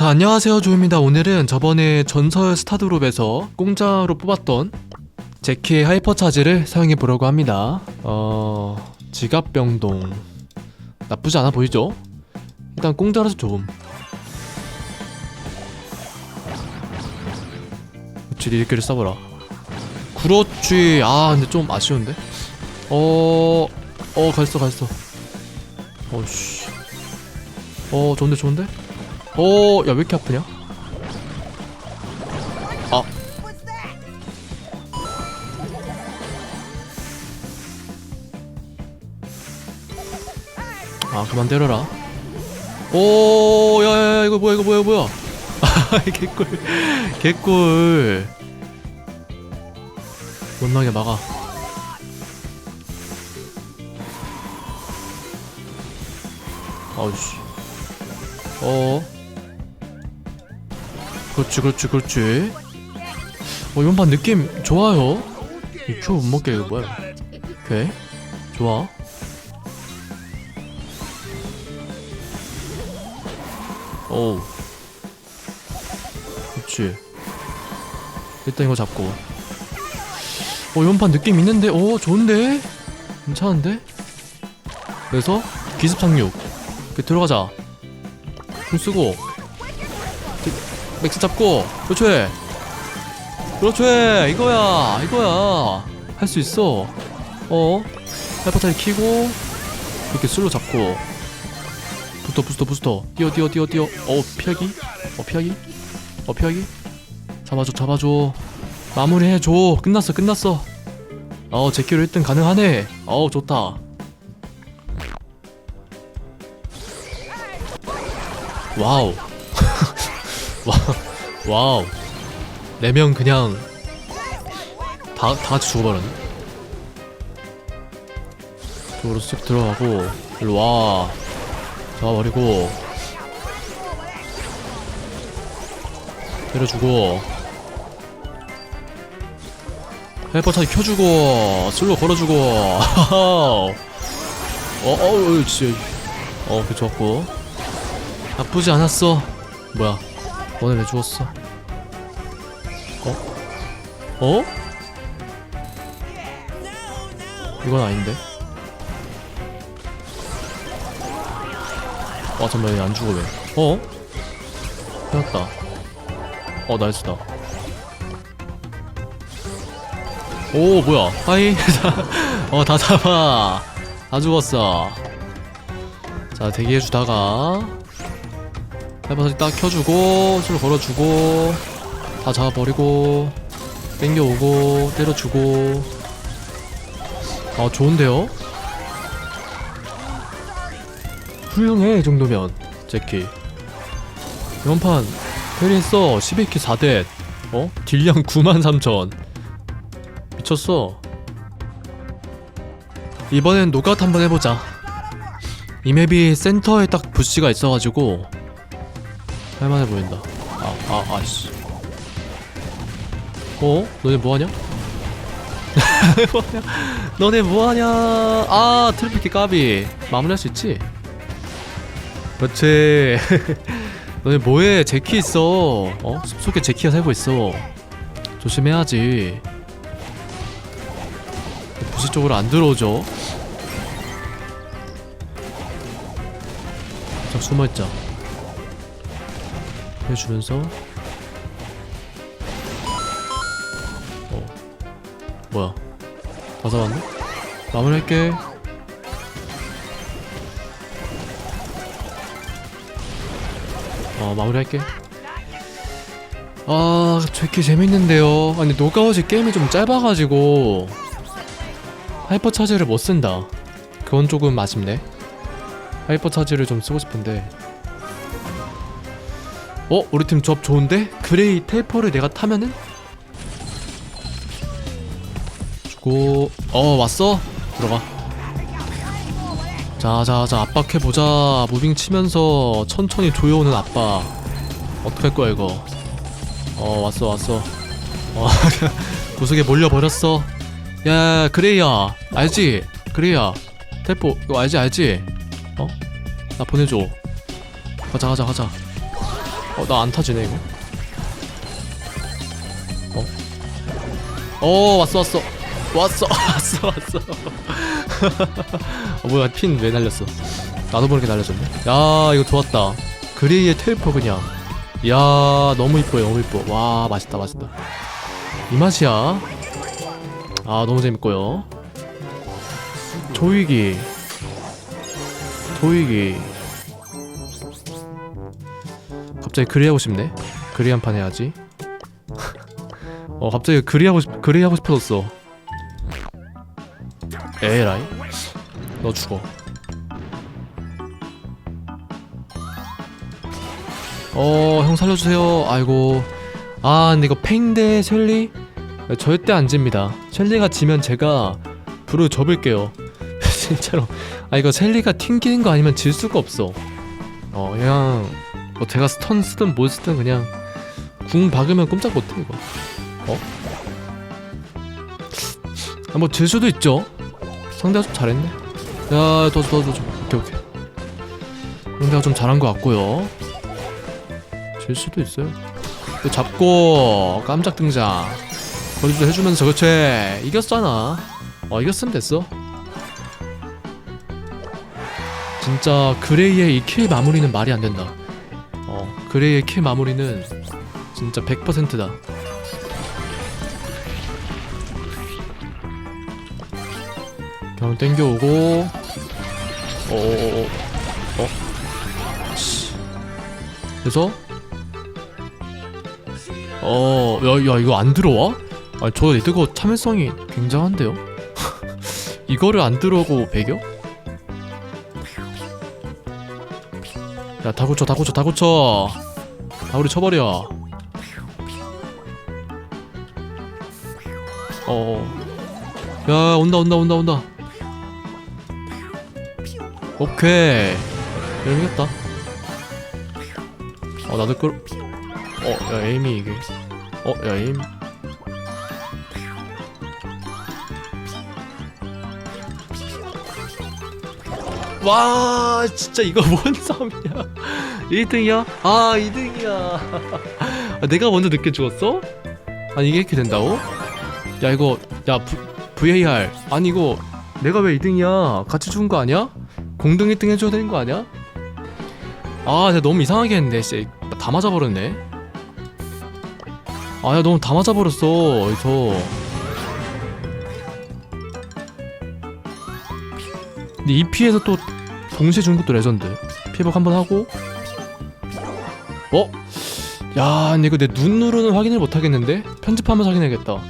자 안녕하세요 조입니다. 오늘은 저번에 전설 스타드롭에서 공짜로 뽑았던 제키의 하이퍼차지를 사용해 보려고 합니다. 어... 지갑병동. 나쁘지 않아 보이죠? 일단 공짜라서 좋음. 그렇지 리리끼를 써보라. 그렇지. 아 근데 좀 아쉬운데? 어... 어 갔어 갔어. 어씨. 어 좋은데 좋은데? 어, 야, 왜 이렇게 아프냐? 아. 아, 그만 때려라. 오, 야, 야, 야, 이거 뭐야, 이거 뭐야, 뭐야. 아, 개꿀. 개꿀. 못 나게 막아. 아우씨. 어. 그렇지, 그렇지, 그렇지. 어, 이번 판 느낌 좋아요. 이큐 못 먹게 이거 뭐야? 오케이. 좋아. 어우. 그렇지. 일단 이거 잡고. 어, 이번 판 느낌 있는데? 어, 좋은데? 괜찮은데? 그래서 기습. 이렇게 들어가자. 공 쓰고 맥스 잡고. 그렇지 그렇지 이거야 이거야. 할 수 있어. 어? 하이퍼타임 키고 이렇게 슬로 잡고. 부스터 부스터 부스터. 뛰어 뛰어 뛰어 뛰어. 어 피하기? 어 피하기? 어 피하기? 잡아줘 잡아줘. 마무리해줘. 끝났어 끝났어. 어 제키로 1등 가능하네. 어 좋다. 와우. 와, 와우. 네 명 그냥 다, 다 같이 죽어버렸네. 쪽으로 쓱 들어가고, 일로 와. 잡아버리고. 때려주고. 헬퍼차이 켜주고, 슬로 걸어주고. 어, 어, 어, 진짜. 어, 그 좋았고. 나쁘지 않았어. 뭐야? 너네 왜 죽었어? 어? 어? 이건 아닌데. 아 잠깐만 얘안 죽어 왜? 어? 해놨다. 어 나이스다. 오 뭐야? 하이. 어다 잡아. 다 죽었어. 자 대기해주다가 해바사지 딱 켜주고 술 걸어주고 다 잡아버리고 땡겨오고 때려주고. 아 좋은데요? 훌륭해 이 정도면 제키. 이번판 페리했어 12킬 4대 어? 딜량 93,000 미쳤어. 이번엔 노가웃 한번 해보자. 이 맵이 센터에 딱 부시가 있어가지고 할만해 보인다. 아, 아, 아씨. 어? 너네 뭐하냐? 뭐하냐? 너네 뭐하냐? 아, 트리플키 까비. 마무리할 수 있지? 그렇지. 너네 뭐해? 제키 있어. 어? 숲속에 제키가 살고 있어. 조심해야지. 부시 쪽으로 안 들어오죠? 자, 숨어있자. 해주면서. 어. 뭐야? 다 잡았네? 마무리할게. 어 마무리할게. 아 되게 재밌는데요. 아니 노가웃이 게임이 좀 짧아가지고 하이퍼 차지를 못 쓴다. 그건 조금 아쉽네. 하이퍼 차지를 좀 쓰고 싶은데 어? 우리 팀 조합 좋은데? 그레이 텔퍼를 내가 타면은? 주고 어 왔어? 들어가 자자자 압박해보자 무빙 치면서 천천히 조여오는 아빠 어떡할 거야 이거 어 왔어 왔어 어 구석에 몰려버렸어 야 그레이야 알지? 그레이야 텔포 이거 알지 알지? 어? 나 보내줘 가자 가자 가자 어, 나 안 타지네 이거. 어? 어, 왔어 왔어. 왔어 왔어 왔어. 어, 뭐야 핀 왜 날렸어? 나도 모르게 날려줬네. 야 이거 좋았다. 그레이의 텔퍼 그냥. 야 너무 이뻐요 너무 이뻐. 와 맛있다 맛있다. 이 맛이야. 아 너무 재밌고요. 조이기. 조이기. 갑자기 그리 하고 싶네. 그리 한 판 해야지. 어 갑자기 그리 하고 싶 그리 하고 싶어졌어. 에라이. 너 죽어. 어, 형 살려주세요. 아이고. 아, 근데 이거 팽대 셸리? 절대 안 집니다. 셸리가 지면 제가 불을 접을게요. 진짜로. 아, 이거 셸리가 튕기는 거 아니면 질 수가 없어. 어, 그냥, 뭐 제가 스턴 쓰든 뭘 쓰든 그냥 궁 박으면 꼼짝 못해, 이거. 어? 아, 뭐질 수도 있죠. 상대가 좀 잘했네. 야, 더, 더, 더, 좀. 오케이, 오케이. 상대가 좀 잘한 것 같고요. 질 수도 있어요. 또 잡고 깜짝 등장. 거기도 해주면서 그렇지 이겼잖아. 어 이겼으면 됐어. 진짜 그레이의 이 킬 마무리는 말이 안 된다. 어 그레이의 킬 마무리는 진짜 100%다. 그냥 땡겨오고 어어어 어? 씨. 그래서 어, 야, 야, 이거 안 들어와? 아, 저 리드거 참을성이 굉장한데요? 이거를 안 들어오고 배겨? 야, 다 고쳐, 다 고쳐, 다 고쳐! 다 우리 쳐버려. 어, 야, 온다, 온다, 온다, 온다. 오케이. 이겼다. 어, 나도 끌, 어, 야, 에임이 이게. 어, 야, 에임. 와, 진짜 이거 뭔 싸움이야. 1등이야? 아, 2등이야. 내가 먼저 늦게 죽었어? 아니, 이게 이렇게 된다고? 야, 이거, 야, v, VAR. 아니, 이거, 내가 왜 2등이야? 같이 죽은 거 아니야? 공동 1등 해줘야 되는 거 아니야? 아, 내가 너무 이상하게 했네. 진짜 다 맞아버렸네. 아, 야, 너무 다 맞아버렸어. 여 근데 이 피해서 또 동시에 주는 것도 레전드. 피해복 한번 하고. 어? 야, 근데 이거 내 눈으로는 확인을 못 하겠는데? 편집하면서 확인해야겠다.